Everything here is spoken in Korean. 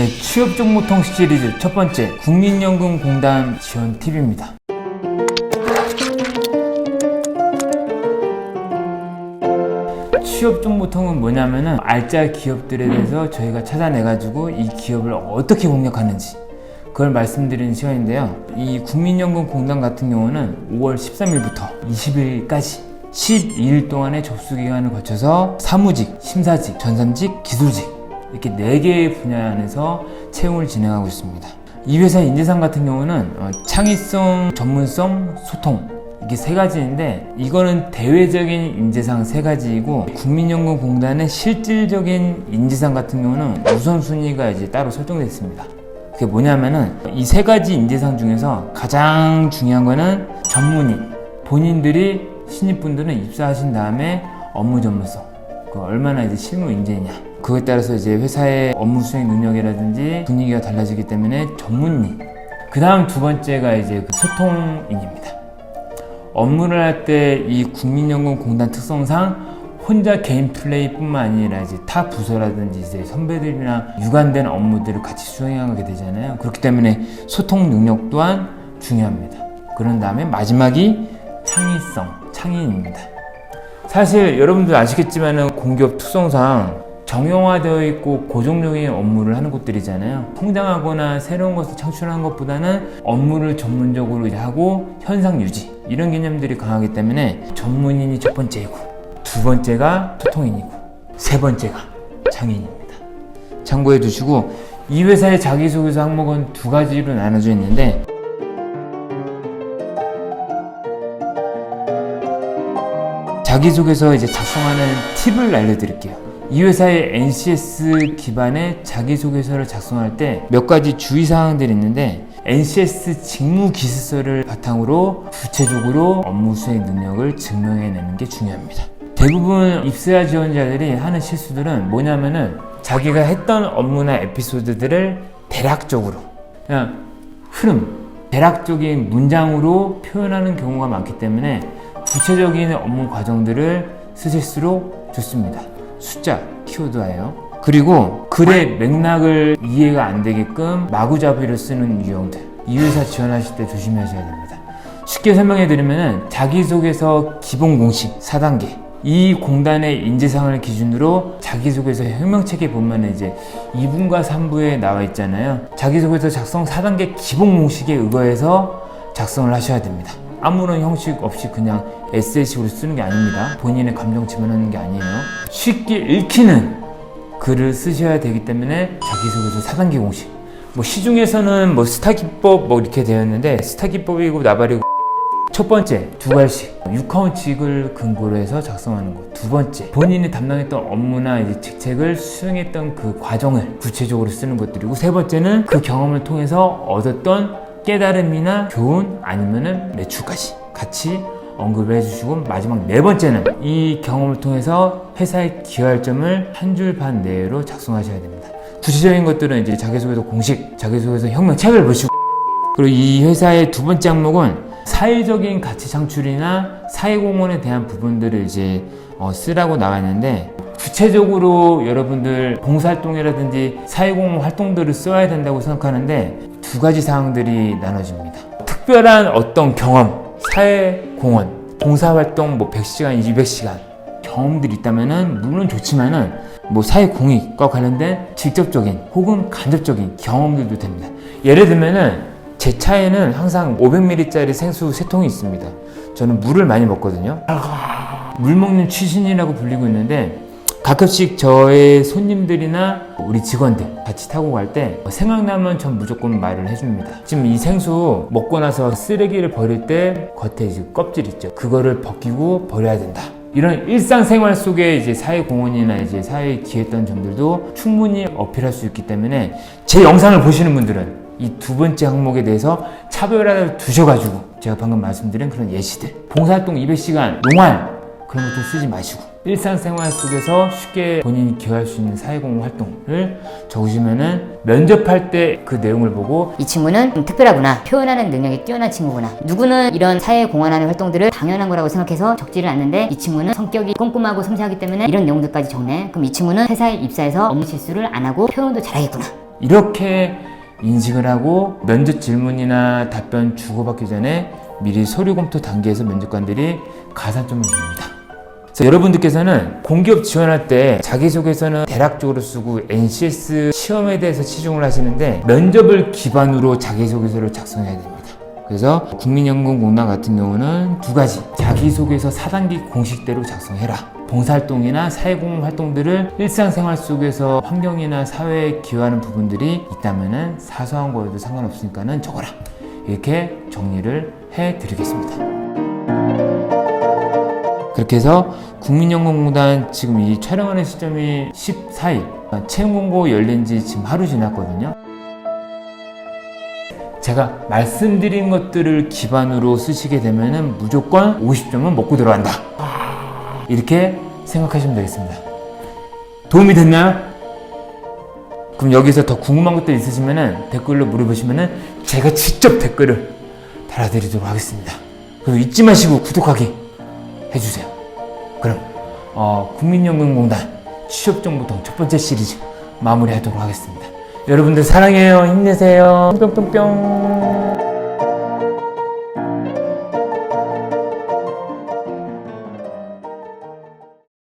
네, 취업 정보통 시리즈 첫 번째 국민연금공단 지원 팁입니다. 취업 정보통은 뭐냐면은 알짜 기업들에 대해서 저희가 찾아내가지고 이 기업을 어떻게 공략하는지 그걸 말씀드리는 시간인데요. 이 국민연금공단 같은 경우는 5월 13일부터 20일까지 12일 동안의 접수 기간을 거쳐서 사무직, 심사직, 전산직, 기술직 이렇게 4개의 분야 안에서 채용을 진행하고 있습니다. 이 회사 인재상 같은 경우는 어, 창의성, 전문성, 소통 이게 세 가지인데 이거는 대외적인 인재상 세 가지이고 국민연금공단의 실질적인 인재상 같은 경우는 우선순위가 이제 따로 설정되어 있습니다. 그게 뭐냐면은 이 세 가지 인재상 중에서 가장 중요한 거는 전문인 본인들이 신입분들은 입사하신 다음에 업무 전문성 그 얼마나 이제 실무 인재냐 그거에 따라서 이제 회사의 업무 수행 능력이라든지 분위기가 달라지기 때문에 전문인 그 다음 두 번째가 이제 그 소통인입니다. 업무를 할 때 이 국민연금공단 특성상 혼자 개인 플레이뿐만 아니라 이제 타 부서라든지 이제 선배들이랑 유관된 업무들을 같이 수행하게 되잖아요. 그렇기 때문에 소통 능력 또한 중요합니다. 그런 다음에 마지막이 창의성, 창의입니다. 사실 여러분들 아시겠지만은 공기업 특성상 정형화되어 있고 고정적인 업무를 하는 곳들이잖아요. 성장하거나 새로운 것을 창출하는 것보다는 업무를 전문적으로 하고 현상 유지 이런 개념들이 강하기 때문에 전문인이 첫 번째이고 두 번째가 소통인이고 세 번째가 창의인입니다. 참고해 두시고 이 회사의 자기소개서 항목은 두 가지로 나눠져 있는데 자기소개서 이제 작성하는 팁을 알려드릴게요. 이 회사의 NCS 기반의 자기소개서를 작성할 때 몇 가지 주의사항들이 있는데 NCS 직무 기술서를 바탕으로 구체적으로 업무 수행 능력을 증명해내는 게 중요합니다. 대부분 입사 지원자들이 하는 실수들은 뭐냐면은 자기가 했던 업무나 에피소드들을 대략적으로 그냥 흐름, 대략적인 문장으로 표현하는 경우가 많기 때문에 구체적인 업무 과정들을 쓰실수록 좋습니다. 숫자, 키워드예요. 그리고 글의 맥락을 이해가 안 되게끔 마구잡이로 쓰는 유형들. 이 회사 지원하실 때 조심하셔야 됩니다. 쉽게 설명해 드리면 자기소개서 기본 공식 4단계. 이 공단의 인재상을 기준으로 자기소개서 혁명책에 보면 이제 2분과 3부에 나와 있잖아요. 자기소개서 작성 4단계 기본 공식에 의거해서 작성을 하셔야 됩니다. 아무런 형식 없이 그냥 에세이식으로 쓰는 게 아닙니다. 본인의 감정 집어넣는 게 아니에요. 쉽게 읽히는 글을 쓰셔야 되기 때문에 자기소개서 4단계 공식. 뭐 시중에서는 뭐 스타 기법 뭐 이렇게 되어 있는데 스타 기법이고 나발이고 첫 번째 두 갈씩 6카운칙을 근거로 해서 작성하는 것. 두 번째 본인이 담당했던 업무나 이제 직책을 수행했던 그 과정을 구체적으로 쓰는 것들이고 세 번째는 그 경험을 통해서 얻었던 깨달음이나 교훈 아니면은 매출까지 같이 언급을 해주시고 마지막 네 번째는 이 경험을 통해서 회사에 기여할 점을 한 줄 반 내로 작성하셔야 됩니다. 구체적인 것들은 이제 자기소개서 공식, 자기소개서 혁명 책을 보시고 그리고 이 회사의 두 번째 항목은 사회적인 가치 창출이나 사회공헌에 대한 부분들을 이제 어, 쓰라고 나와 있는데 구체적으로 여러분들 봉사활동이라든지 사회공헌 활동들을 써야 된다고 생각하는데 두 가지 사항들이 나눠집니다. 특별한 어떤 경험, 사회 공헌, 봉사활동 뭐 100시간, 200시간 경험들이 있다면은 물론 좋지만은 뭐 사회 공익과 관련된 직접적인 혹은 간접적인 경험들도 됩니다. 예를 들면은 제 차에는 항상 500ml짜리 생수 세 통이 있습니다. 저는 물을 많이 먹거든요. 물 먹는 취신이라고 불리고 있는데 가끔씩 저의 손님들이나 우리 직원들 같이 타고 갈 때 생각나면 전 무조건 말을 해줍니다. 지금 이 생수 먹고 나서 쓰레기를 버릴 때 겉에 이제 껍질 있죠. 그거를 벗기고 버려야 된다. 이런 일상생활 속에 이제 사회공헌이나 이제 사회에 기했던 점들도 충분히 어필할 수 있기 때문에 제 영상을 보시는 분들은 이 두 번째 항목에 대해서 차별화를 두셔가지고 제가 방금 말씀드린 그런 예시들 봉사활동 200시간 농활 그런 것들 쓰지 마시고 일상생활 속에서 쉽게 본인이 기여할 수 있는 사회공헌 활동을 적으시면은 면접할 때 그 내용을 보고 이 친구는 좀 특별하구나. 표현하는 능력이 뛰어난 친구구나. 누구는 이런 사회에 공헌하는 활동들을 당연한 거라고 생각해서 적지를 않는데 이 친구는 성격이 꼼꼼하고 섬세하기 때문에 이런 내용들까지 적네. 그럼 이 친구는 회사에 입사해서 업무 실수를 안 하고 표현도 잘하겠구나. 이렇게 인식을 하고 면접 질문이나 답변 주고받기 전에 미리 서류 검토 단계에서 면접관들이 가산점을 줍니다. 여러분들께서는 공기업 지원할 때 자기소개서는 대략적으로 쓰고 NCS 시험에 대해서 치중을 하시는데 면접을 기반으로 자기소개서를 작성해야 됩니다. 그래서 국민연금공단 같은 경우는 두 가지. 자기소개서 4단계 공식대로 작성해라. 봉사활동이나 사회공헌 활동들을 일상생활 속에서 환경이나 사회에 기여하는 부분들이 있다면 사소한 거에도 상관없으니까 는 적어라. 이렇게 정리를 해드리겠습니다 그렇게 해서 국민연금공단 지금 이 촬영하는 시점이 14일 채용 공고 열린 지 지금 하루 지났거든요 제가 말씀드린 것들을 기반으로 쓰시게 되면은 무조건 50점은 먹고 들어간다. 이렇게 생각하시면 되겠습니다. 도움이 됐나요? 그럼 여기서 더 궁금한 것들 있으시면은 댓글로 물어보시면은 제가 직접 댓글을 달아드리도록 하겠습니다. 그리고 잊지 마시고 구독하기 해주세요. 그럼 어, 국민연금공단 취업정보통 첫 번째 시리즈 마무리하도록 하겠습니다. 여러분들 사랑해요. 힘내세요. 뿅뿅뿅.